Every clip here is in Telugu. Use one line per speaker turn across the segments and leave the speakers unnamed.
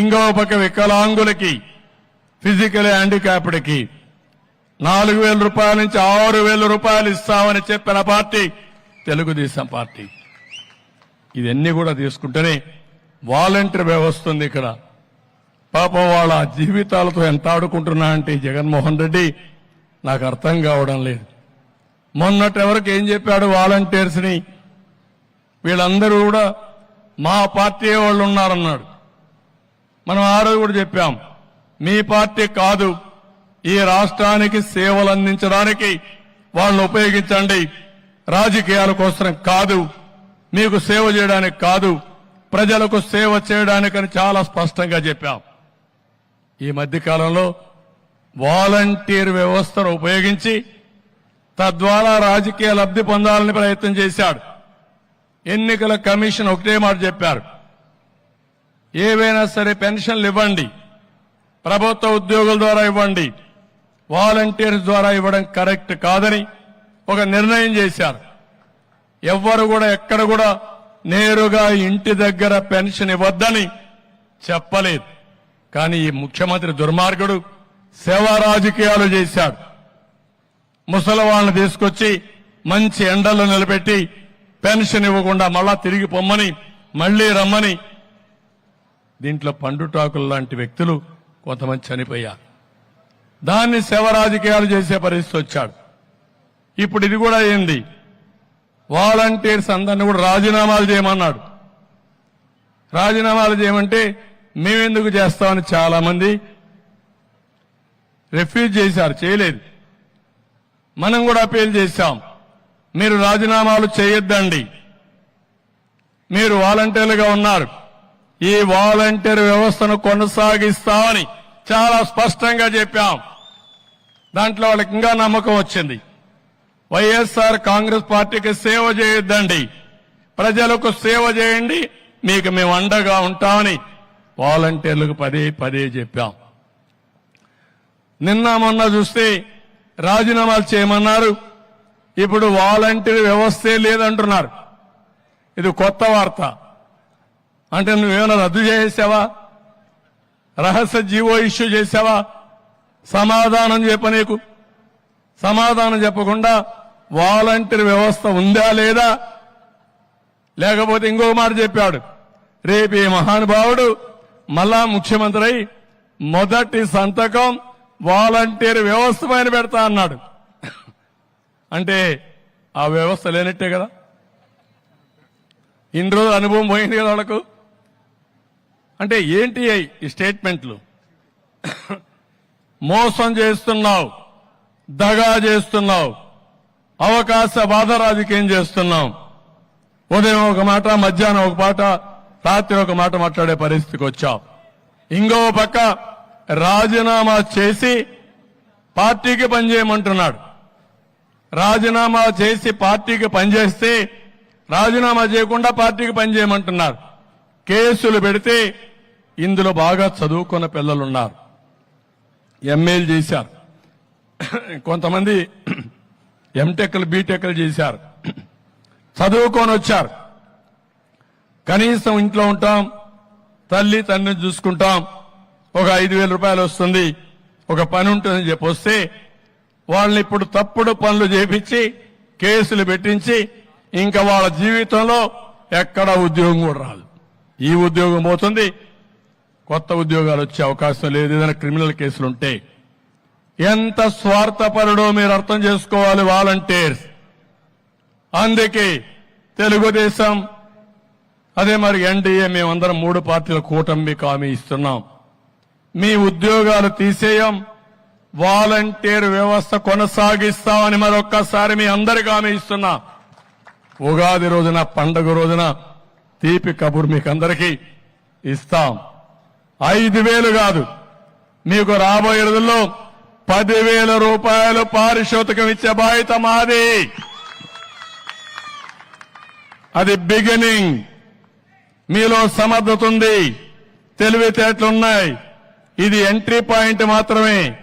ఇంకో పక్క వికలాంగులకి ఫిజికల్ హ్యాండిక్యాప్డ్కి నాలుగు వేల రూపాయల నుంచి ఆరు వేల రూపాయలు ఇస్తామని చెప్పిన పార్టీ తెలుగుదేశం పార్టీ. ఇవన్నీ కూడా తీసుకుంటేనే వాలంటీర్ వ్యవస్థ ఉంది ఇక్కడ. పాపం వాళ్ళ జీవితాలతో ఎంత ఆడుకుంటున్నా అంటే జగన్మోహన్ రెడ్డి నాకు అర్థం కావడం లేదు. మొన్నటి వరకు ఏం చెప్పాడు వాలంటీర్స్ని వీళ్ళందరూ కూడా మా పార్టీ వాళ్ళు ఉన్నారన్నాడు. మనం ఆ రోజు కూడా చెప్పాం మీ పార్టీ కాదు ఈ రాష్ట్రానికి సేవలు అందించడానికి వాళ్ళని ఉపయోగించండి. రాజకీయాల కోసం కాదు మీకు సేవ చేయడానికి కాదు ప్రజలకు సేవ చేయడానికని చాలా స్పష్టంగా చెప్పాం. ఈ మధ్య కాలంలో వాలంటీర్ వ్యవస్థను ఉపయోగించి తద్వారా రాజకీయ లబ్ధి పొందాలని ప్రయత్నం చేశాడు. ఎన్నికల కమిషన్ ఒకటే మాట చెప్పారు. ఏవైనా సరే పెన్షన్లు ఇవ్వండి. ప్రభుత్వ ఉద్యోగుల ద్వారా ఇవ్వండి. వాలంటీర్స్ ద్వారా ఇవ్వడం కరెక్ట్ కాదని ఒక నిర్ణయం చేశారు. ఎవ్వరు కూడా ఎక్కడ కూడా నేరుగా ఇంటి దగ్గర పెన్షన్ ఇవ్వద్దని చెప్పలేదు. కానీ ఈ ముఖ్యమంత్రి దుర్మార్గుడు సేవా రాజకీయాలు చేశాడు. ముసలి వాళ్ళని తీసుకొచ్చి మంచి ఎండల్లో నిలబెట్టి పెన్షన్ ఇవ్వకుండా మళ్ళా తిరిగి పొమ్మని మళ్ళీ రమ్మని దీంట్లో పండుటాకులు లాంటి వ్యక్తులు కొంతమంది చనిపోయారు. దాన్ని శవ రాజకీయాలు చేసే పరిస్థితి వచ్చాడు. ఇప్పుడు ఇది కూడా అయింది వాలంటీర్స్ అందరిని కూడా రాజీనామాలు చేయమన్నాడు. రాజీనామాలు చేయమంటే మేమెందుకు చేస్తామని చాలా మంది రిఫ్యూజ్ చేశారు చేయలేదు. మనం కూడా అపీల్ చేశాం మీరు రాజీనామాలు చేయొద్దండి. మీరు వాలంటీర్లుగా ఉన్నారు. ఈ వాలంటీర్ వ్యవస్థను కొనసాగిస్తామని చాలా స్పష్టంగా చెప్పాం. దాంట్లో వాళ్ళకి ఇంకా నమ్మకం వచ్చింది. వైఎస్ఆర్ కాంగ్రెస్ పార్టీకి సేవ చేయొద్దండి. ప్రజలకు సేవ చేయండి. మీకు మేము అండగా ఉంటామని వాలంటీర్లకు పదే పదే చెప్పాం. నిన్న మొన్న చూస్తే రాజీనామాలు చేయమన్నారు. ఇప్పుడు వాలంటీర్ వ్యవస్థే లేదంటున్నారు. ఇది కొత్త వార్త. అంటే నువ్వేమైనా రద్దు చేసేసావా? రహస్య జీవో ఇష్యూ చేసావా? సమాధానం చెప్ప నీకు. సమాధానం చెప్పకుండా వాలంటీర్ వ్యవస్థ ఉందా లేదా? లేకపోతే ఇంకో మాట చెప్పాడు. రేపు ఈ మహానుభావుడు మళ్ళా ముఖ్యమంత్రి అయి మొదటి సంతకం వాలంటీర్ వ్యవస్థ పైన పెడతా అన్నాడు. అంటే ఆ వ్యవస్థ లేనట్టే కదా? ఇన్ని రోజులు అనుభవం పోయింది కదా వాళ్ళకు? అంటే ఏంటి ఈ స్టేట్మెంట్లు? మోసం చేస్తున్నావు దగా చేస్తున్నావు అవకాశ బాధ రాజకీయం చేస్తున్నాం ఉదయం ఒక మాట మధ్యాహ్నం ఒక మాట రాత్రి ఒక మాట మాట్లాడే పరిస్థితికి వచ్చాం ఇంకో పక్క రాజీనామా చేసి పార్టీకి పనిచేయమంటున్నాడు రాజీనామా చేసి పార్టీకి పనిచేస్తే రాజీనామా చేయకుండా పార్టీకి పనిచేయమంటున్నారు కేసులు పెడితే ఇందులో బాగా చదువుకున్న పిల్లలున్నారు. ఎంఏలు చేశారు. కొంతమంది ఎంటెక్లు బీటెక్లు చేశారు. చదువుకొని వచ్చారు. కనీసం ఇంట్లో ఉంటాం తల్లి తండ్రిని చూసుకుంటాం ఒక ఐదు వేల రూపాయలు వస్తుంది ఒక పని ఉంటుందని చెప్పి వస్తే వాళ్ళని ఇప్పుడు తప్పుడు పనులు చేపించి కేసులు పెట్టించి ఇంకా వాళ్ళ జీవితంలో ఎక్కడ ఉద్యోగం కూడా రాదు. ఈ ఉద్యోగం పోతుంది కొత్త ఉద్యోగాలు వచ్చే అవకాశం లేదు. ఏదైనా క్రిమినల్ కేసులు ఉంటే ఎంత స్వార్థపరుడో మీరు అర్థం చేసుకోవాలి వాలంటీర్స్. అందుకే తెలుగుదేశం అదే మరి ఎన్డీఏ మేమందరం మూడు పార్టీల కూటమి హామీ ఇస్తున్నాం. మీ ఉద్యోగాలు తీసేయం వాలంటీర్ వ్యవస్థ కొనసాగిస్తామని మరొక్కసారి మీ అందరికీ హామీ ఇస్తున్నా. ఉగాది రోజున పండుగ రోజున తీపి కబుర్ మీకు అందరికీ ఇస్తాం. ఐదు వేలు కాదు. మీకు రాబోయే రోజుల్లో పదివేల రూపాయలు పారిశోతకం ఇచ్చే బాధ్యత మాది. అది బిగినింగ్ మీలో సమర్థత ఉంది. తెలివితేటలున్నాయి ఇది ఎంట్రీ పాయింట్ మాత్రమే.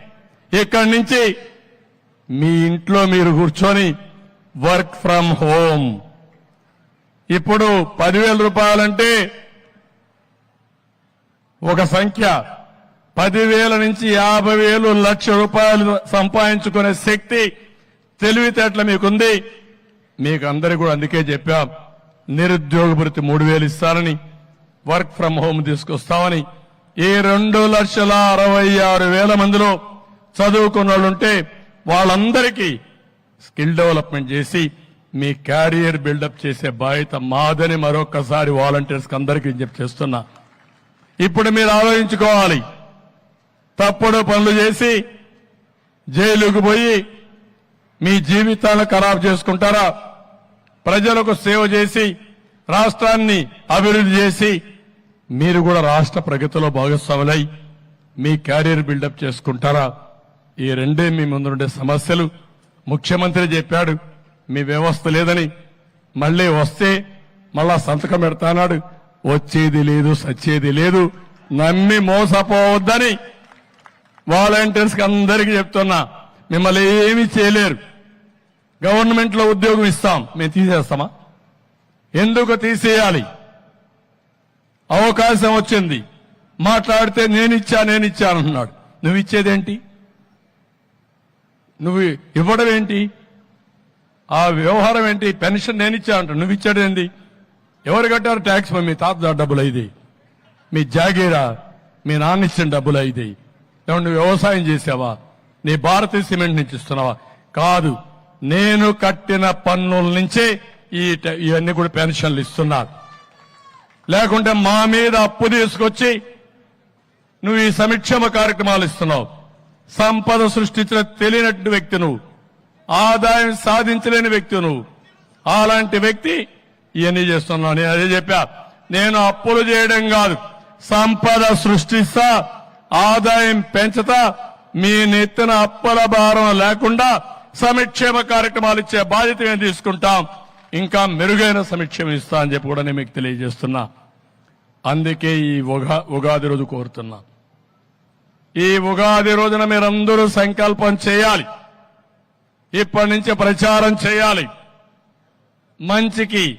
ఇక్కడి నుంచి మీ ఇంట్లో మీరు కూర్చొని వర్క్ ఫ్రమ్ హోమ్ ఇప్పుడు పదివేల రూపాయలంటే ఒక సంఖ్య. పదివేల నుంచి యాభై వేలు లక్ష రూపాయలు సంపాదించుకునే శక్తి తెలివితేటలు మీకుంది. మీకు అందరికీ కూడా అందుకే చెప్పాం. నిరుద్యోగ భృతి మూడు వేలు ఇస్తానని వర్క్ ఫ్రం హోమ్ తీసుకొస్తామని. ఈ రెండు లక్షల అరవై ఆరు వేల మందిలో చదువుకున్న వాళ్ళు ఉంటే వాళ్ళందరికీ స్కిల్ డెవలప్మెంట్ చేసి మీ క్యారియర్ బిల్డప్ చేసే బాధ్యత మాదని మరొకసారి వాలంటీర్స్ అందరికీ చెప్పి చేస్తున్నా. ఇప్పుడు మీరు ఆలోచించుకోవాలి. తప్పుడు పనులు చేసి జైలుకు పోయి మీ జీవితాలను ఖరాబ్ చేసుకుంటారా? ప్రజలకు సేవ చేసి రాష్ట్రాన్ని అభివృద్ధి చేసి మీరు కూడా రాష్ట్ర ప్రగతిలో భాగస్వాములై మీ క్యారియర్ బిల్డప్ చేసుకుంటారా? ఈ రెండే మీ ముందుండే సమస్యలు. ముఖ్యమంత్రి చెప్పాడు మీ వ్యవస్థ లేదని. మళ్ళీ వస్తే మళ్ళా సంతకం పెడతానాడు. వచ్చేది లేదు సచ్చేది లేదు. నమ్మి మోసపోవద్దని వాలంటీర్స్ అందరికీ చెప్తున్నా. మిమ్మల్ని ఏమీ చేయలేరు. గవర్నమెంట్లో ఉద్యోగం ఇస్తాం. మేము తీసేస్తామా? ఎందుకు తీసేయాలి? అవకాశం వచ్చింది. మాట్లాడితే నేనిచ్చా నేనిచ్చా అంటున్నాడు. నువ్వు ఇచ్చేదేంటి? నువ్వు ఇవ్వడం ఏంటి ఆ వ్యవహారం ఏంటి? పెన్షన్ నేనిచ్చా అంటాడు నువ్వు ఇచ్చాడు ఏంటి ఎవరు కట్టారు ట్యాక్స్ మీ తాత డబ్బులు అయింది మీ జాగీరా మీ నాన్న ఇచ్చిన డబ్బులు అయింది ఏమన్నా నువ్వు వ్యవసాయం చేసావా? నీ భారతీయ సిమెంట్ నుంచి ఇస్తున్నావా? కాదు. నేను కట్టిన పన్నుల నుంచే ఈ ఇవన్నీ కూడా పెన్షన్లు ఇస్తున్నారు లేకుంటే మా మీద అప్పు తీసుకొచ్చి నువ్వు ఈ సంక్షేమ కార్యక్రమాలు ఇస్తున్నావు. సంపద సృష్టించిన తెలియనట్టు వ్యక్తి నువ్వు. ఆదాయం సాధించలేని వ్యక్తి నువ్వు. అలాంటి వ్యక్తి ఇవన్నీ చేస్తున్నావు నేను అదే చెప్పా. నేను అప్పులు చేయడం కాదు. సంపద సృష్టిస్తా ఆదాయం పెంచుతా మీ నెత్తిన అప్పుల భారం లేకుండా సంక్షేమ కార్యక్రమాలు ఇచ్చే బాధ్యత మేము తీసుకుంటాం. ఇంకా మెరుగైన సంక్షేమం ఇస్తా అని చెప్పి కూడా నేను మీకు తెలియజేస్తున్నా. అందుకే ఈ ఉగా ఉగాది రోజు కోరుతున్నా. ఈ ఉగాది రోజున మీరందరూ సంకల్పం చేయాలి. ఇప్పటి నుంచి ప్రచారం చేయాలి. మంచికి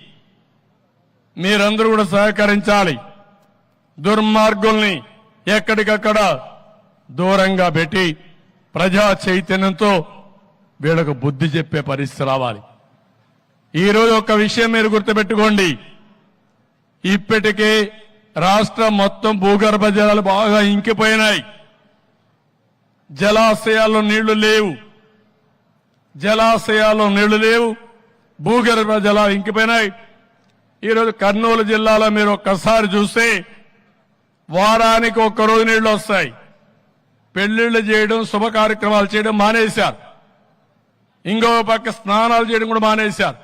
మీరందరూ కూడా సహకరించాలి. దుర్మార్గుల్ని ఎక్కడికక్కడ దూరంగా పెట్టి ప్రజా చైతన్యంతో వీళ్ళకు బుద్ధి చెప్పే పరిస్థితి రావాలి. ఈరోజు ఒక విషయం మీరు గుర్తుపెట్టుకోండి. ఇప్పటికే రాష్ట్రం మొత్తం భూగర్భ జలాలు బాగా ఇంకిపోయినాయి. జలాశయాల్లో నీళ్ళు లేవు. జలాశయాల్లో నీళ్ళు లేవు. భూగర్భ జలాలు ఇంకిపోయినాయి. ఈరోజు కర్నూలు జిల్లాలో మీరు ఒక్కసారి చూస్తే వారానికి ఒక్క రోజు నీళ్ళు వస్తాయి. పెళ్ళిళ్ళు చేయడం శుభ కార్యక్రమాలు చేయడం మానేశారు. ఇంకో పక్క స్నానాలు చేయడం కూడా మానేశారు.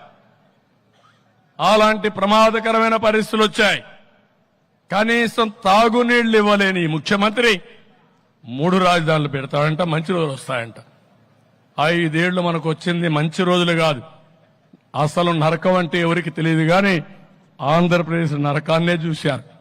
అలాంటి ప్రమాదకరమైన పరిస్థితులు వచ్చాయి. కనీసం తాగునీళ్ళు ఇవ్వలేని ఈ ముఖ్యమంత్రి మూడు రాజధానులు పెడతాడంట మంచి రోజులు వస్తాయంట. ఐదేళ్ళు మనకు వచ్చింది మంచి రోజులు కాదు. అసలు నరకం అంటే ఎవరికి తెలియదు కానీ ఆంధ్రప్రదేశ్ నరకాన్నే చూశారు.